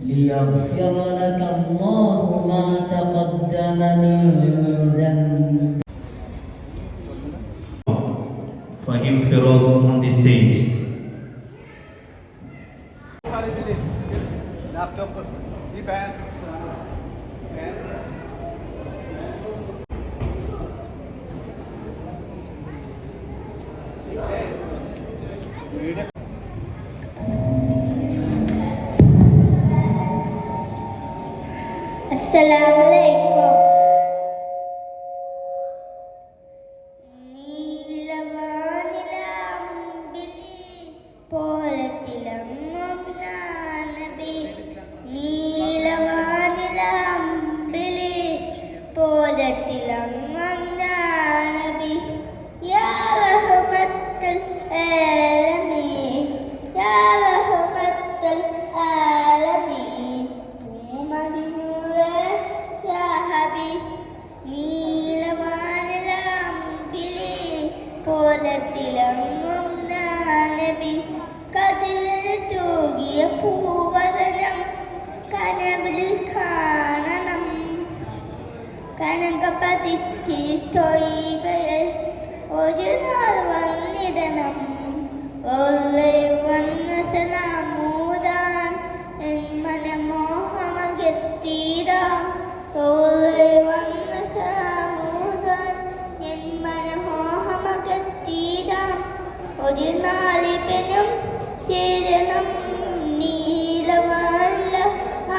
ليغفر لك الله ما تقدم من ذنب For him Firoz on the stage. അസ്സലാമലൈക്കും നീലവാനിലാമ്പിലി പോലത്തിലങ്ങും നബി നീലവാനിലാമ്പിലി പോലത്തിലങ്ങും നബി. യാ റഹ്മത്തുൽ ആലമീൻ പോലത്തിലങ്ങും നബി കതിൽ തൂകിയ പൂവതനം കനവിൽ കാണണം. കനകപതിത്തി തൊയ്വയിൽ ഒരു നാൾ വന്നിടണം. വന്ന സലാമൂതാൻ എൻ മനമോഹമകത്തീരാം ഒരു നാളിപനും ചേരണം നീലവല്ല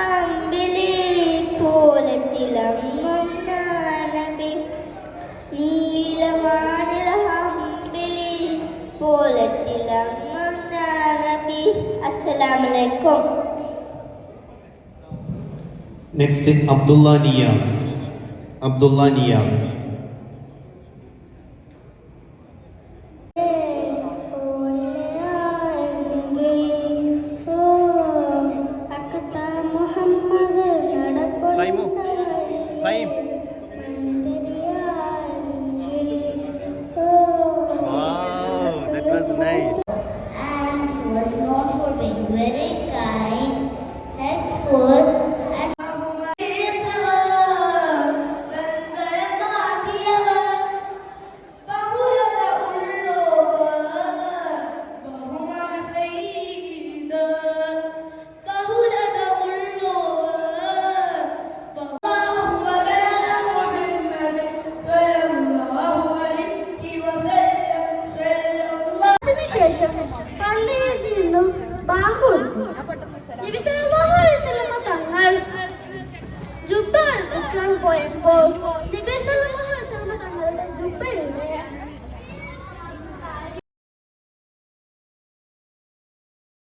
അമ്പിലി പോലത്തിലങ്ങും നബി നീലവാനില അമ്പിലി പോലത്തിലങ്ങും നബി അസ്സലാമലൈക്കും Next, Abdullah Niyaz. Abdullah Niyaz. അതിനുശേഷം പള്ളിയിൽ നിന്നും ബാങ്ക് കൊടുത്തു. തങ്ങൾ ജുബ്ബ എടുക്കാൻ പോയപ്പോൾ